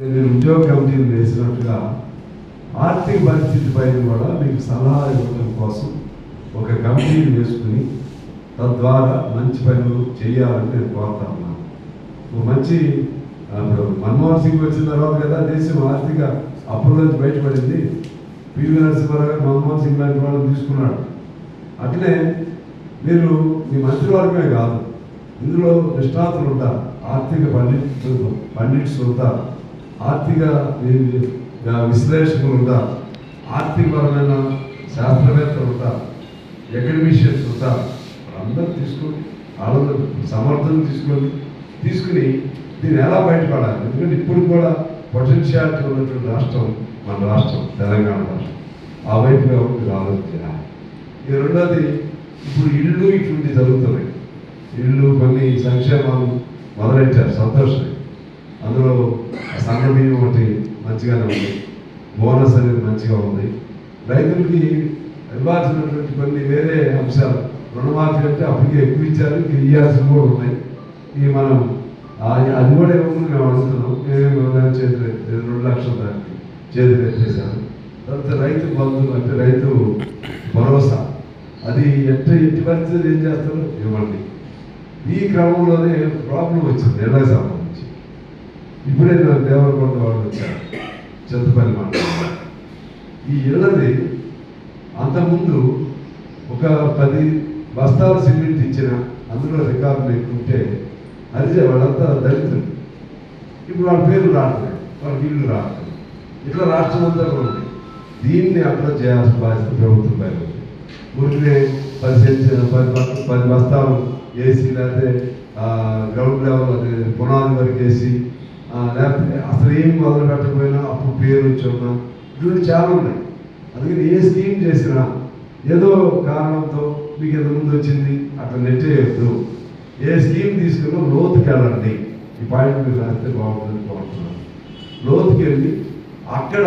నేను ఉద్యోగ కమిటీలు వేసినట్టుగా ఆర్థిక పరిస్థితి పైన కూడా మీకు సలహా ఇవ్వడం కోసం ఒక కమిటీని వేసుకుని తద్వారా మంచి పనులు చేయాలని నేను కోరుతా ఉన్నాను. ఒక మంచి మన్మోహన్ సింగ్ వచ్చిన తర్వాత కదా దేశం ఆర్థిక అప్పుల నుంచి బయటపడింది. పివి నరసింహారావు గారు మన్మోహన్ సింగ్ లాంటి వాళ్ళని తీసుకున్నాడు. అట్లే మీరు మీ మంత్రివర్గమే కాదు ఇందులో నిష్ణాతులు ఉంటారు. ఆర్థిక పండితులు పండిట్స్ ఉంటారు. ఆర్థిక విశ్లేషకులు ఉంటారు ఆర్థికపరమైన శాస్త్రవేత్తలు ఉంటారు ఎకడమిషియన్స్ ఉంటారు అందరూ తీసుకొని వాళ్ళందరూ సమర్థన తీసుకొని తీసుకుని దీన్ని ఎలా బయటపడాలి? ఎందుకంటే ఇప్పుడు కూడా పొటెన్షియాలిటీ ఉన్నటువంటి రాష్ట్రం మన రాష్ట్రం తెలంగాణ రాష్ట్రం. ఆ వైపుగా మీరు ఆలోచించాలి ఈ రెండోది ఇప్పుడు ఇల్లు ఇటువంటి జరుగుతున్నాయి. ఇల్లు కొన్ని సంక్షేమాలు మొదలెట్టారు సంతోషమే. అందులో సగం బియ్యం ఒకటి మంచిగానే ఉంది. బోనస్ అనేది మంచిగా ఉంది. రైతులకి ఇవ్వాల్సినటువంటి కొన్ని వేరే అంశాలు రుణమాఫీ అంటే అప్పటికే ఎక్కువ ఇచ్చారు ఇంకా ఇవ్వాల్సినవి కూడా ఉన్నాయి. ఇవి మనం అది కూడా ఇవ్వకుండా మేము అడుగుతున్నాం. మేము చేతులు రెండు లక్షల దానికి చేతులు ఎత్తేసాను తర్వాత రైతు బంధువులు అంటే రైతు భరోసా. అది ఎట్ట ఎట్టి పరిస్థితులు ఏం చేస్తారో ఇవ్వండి ఈ క్రమంలోనే ప్రాబ్లం వచ్చింది ఎళ్ళకి సంబంధించి ఇప్పుడే దేవరకొండ వాళ్ళు వచ్చారు. చెత్తపల్లి మండలం. ఈ ఇళ్ళది అంతకుముందు ఒక పది బస్తాల సిమెంట్ ఇచ్చిన అందులో రికార్డులు ఎక్కుంటే అది వాళ్ళంతా దళితులు. ఇప్పుడు వాళ్ళ పేర్లు రావట్లేదు. వాళ్ళ ఇల్లు రావట్లేదు. ఇట్లా రాష్ట్రం అంతా కూడా ఉంది. దీన్ని అప్లై చేయాల్సిన బాధ్యత ప్రభుత్వం పైన ఊరికే పది సెంచ పది పది బస్తాలు వేసి లేకపోతే గ్రౌండ్ లెవెల్ పునాది వరకు వేసి లేకపోతే అసలు ఏం మొదలు పెట్టకపోయినా అప్పుడు పేరు వచ్చున్నా ఇటువంటి చాలా ఉన్నాయి. అందుకని ఏ స్కీమ్ చేసినా ఏదో కారణంతో మీకు ఎంత ముందు వచ్చింది అట్లా నెట్టేయద్దు ఏ స్కీమ్ తీసుకున్నా లోతుకి వెళ్ళండి. ఈ పాయింట్ మీరు రాస్తే బాగుంటుంది బాగుంటున్నాను లోతుకి వెళ్ళి అక్కడ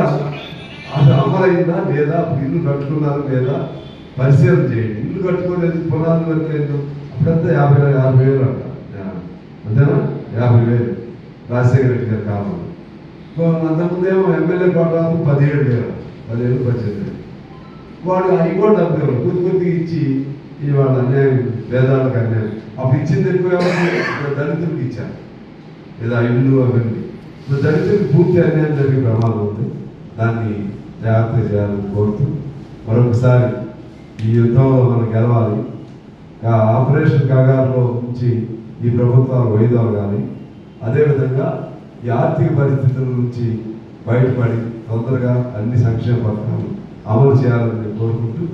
అది అమలైందా లేదా ఇల్లు కట్టుకున్నారు లేదా పరిశీలన చేయండి. ఇల్లు కట్టుకోలేదు పునాది వరకు లేదు అప్పుడంతా యాభై యాభై వేలు అంట. అంతేనా? యాభై వేలు. రాజశేఖర రెడ్డి గారు కాలంలో అంతకుముందేమో ఎమ్మెల్యే కోటాలు పదిహేడు వేలు పదిహేడు పద్దెనిమిది వాడు అవి కూడా డబ్బులు ఇవ్వరు కొద్ది కొద్దిగా ఇచ్చి ఇవాళ అన్యాయం వేదాలకు అన్యాయం. అప్పుడు ఇచ్చింది ఎక్కువ ఎవరికి? దళితులకు ఇచ్చారు. లేదా ఇల్లు అవన్నీ. ఇప్పుడు దళితులకు పూర్తి అన్యాయం జరిగే ప్రమాదం ఉంది. దాన్ని జాగ్రత్త చేయాలని కోరుతూ మరొకసారి ఈ యుద్ధంలో మనం గెలవాలి. ఆపరేషన్ కాగారులో నుంచి ఈ ప్రభుత్వాలు కానీ అదేవిధంగా ఈ ఆర్థిక పరిస్థితుల నుంచి బయటపడి తొందరగా అన్ని సంక్షేమ పథకాలు అమలు చేయాలని కోరుకుంటూ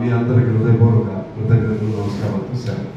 మీ అందరికీ హృదయపూర్వక కృతజ్ఞతలు నమస్కారాలు సెలవు